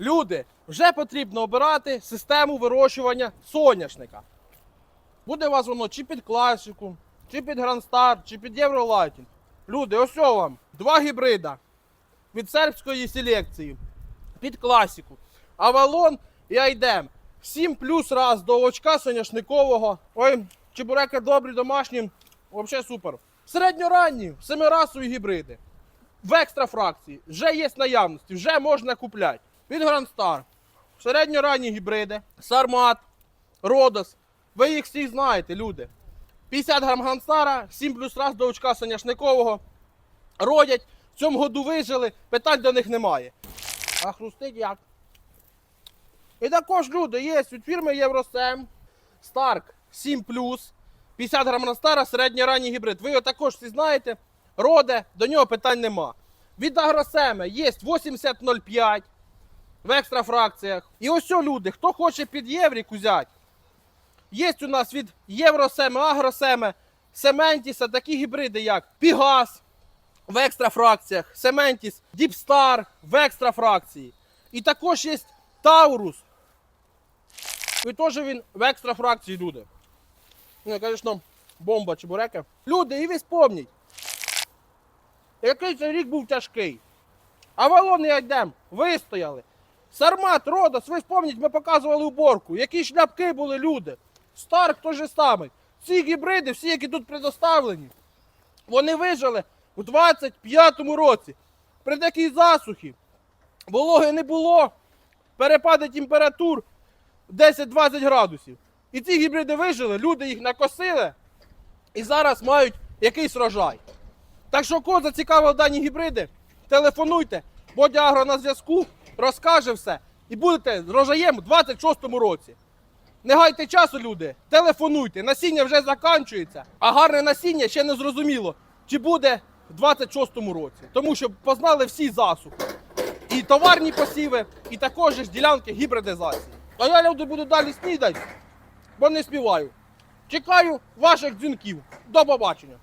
Люди, вже потрібно обирати систему вирощування соняшника. Буде у вас воно чи під класику, чи під Грандстар, чи під Євролайтінг. Люди, ось вам два гібрида від сербської селекції під класику. Авалон і Айдем. 7 плюс раз до очка соняшникового. Ой, чебуреки добрі, домашні. Взагалі супер. Середньоранні, семирасові гібриди. В екстра фракції. Вже є наявності, вже можна купляти. Від Грандстар. Середньоранні гібриди. Сармат, Родос. Ви їх всіх знаєте, люди. 50 грам Грандстара, 7 плюс раз до очка соняшникового. Родять. В цьому году вижили, питань до них немає. А хрустить як? І також люди є від фірми Євросем. Старк 7 50 грам на стара, середньоранній гібрид. Ви його також всі знаєте. Роде, до нього питань нема. Від Агросеми є 8005 в екстра фракціях. І ось люди, хто хоче під Єврік взяти. Є у нас від Євросеми, Агросеми, Сементіса такі гібриди, як Пігас в екстра фракціях, Сементіс, Діпстар в екстра фракції. І також є Таурус. І теж він в екстра фракції люди. Ну, звісно, бомба чебуреки. Люди, і ви спомніть, який цей рік був тяжкий. Авалон і Айдем вистояли. Сармат, Родос, ви спомніть, ми показували уборку. Які шляпки були люди. Старк той же самий. Ці гібриди, всі, які тут предоставлені, вони вижили у 25-му році. При такій засухі. Вологи не було. Перепади температур 10-20 градусів. І ці гібриди вижили, люди їх накосили і зараз мають якийсь рожай. Так що, кого зацікавили дані гібриди, телефонуйте, Бодя на зв'язку, розкаже все. І будете рожаєм у 26-му році. Не гайте часу, люди, телефонуйте. Насіння вже закінчується, а гарне насіння ще не зрозуміло, чи буде в 26-му році. Тому що познали всі засухи. І товарні посіви, і також ж ділянки гібридизації. А я люди буду далі снідати, бо не співаю. Чекаю ваших дзвінків. До побачення.